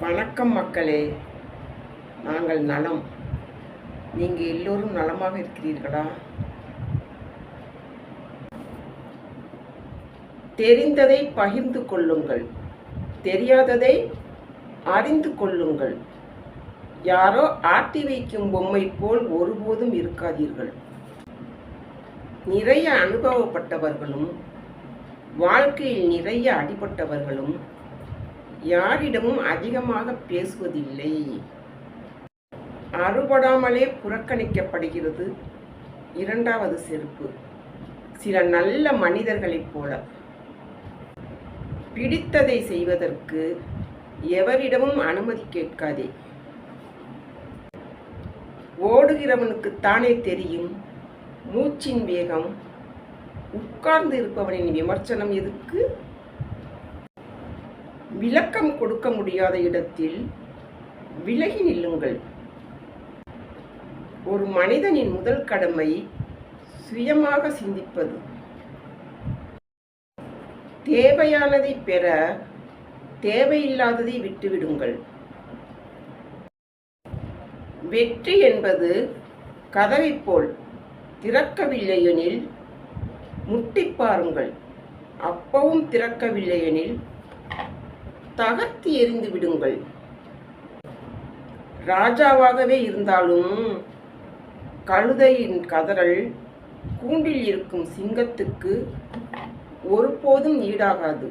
வணக்கம் மக்களே. நாங்கள் நலம். நீங்கள் எல்லோரும் நலமாக இருக்கிறீர்களா? தெரிந்ததை பகிர்ந்து கொள்ளுங்கள். தெரியாததை அறிந்து கொள்ளுங்கள். யாரோ ஆட்டி வைக்கும் பொம்மை போல் ஒருபோதும் இருக்காதீர்கள். நிறைய அனுபவப்பட்டவர்களும் வாழ்க்கையில் நிறைய அடிபட்டவர்களும் யாரிடமும் அதிகமாக பேசுவதில்லை. அறுபடாமலே புறக்கணிக்கப்படுகிறது. இரண்டாவது செருப்பு. சில நல்ல மனிதர்களைப் போல. பிடித்ததை செய்வதற்கு எவரிடமும் அனுமதி கேட்காதே. ஓடுகிறவனுக்குத்தானே தெரியும் மூச்சின் வேகம். உட்கார்ந்து இருப்பவனின் விமர்சனம் எதுக்கு? விளக்கம் கொடுக்க முடியாத இடத்தில் விலகி நில்லுங்கள். ஒரு மனிதனின் முதல் கடமை சுயமாக சிந்திப்பது. தேவையானதை பெற தேவையில்லாததை விட்டுவிடுங்கள். வெற்றி என்பது கதவை போல் திறக்கவில்லை எனில் பாருங்கள். அப்பவும் திறக்கவில்லை எனில் தகர்த்தி எறிந்து விடுங்கள். ராஜாவாகவே இருந்தாலும் கழுதையின் கதறல் கூண்டில் இருக்கும் சிங்கத்துக்கு ஒருபோதும் ஈடாகாது.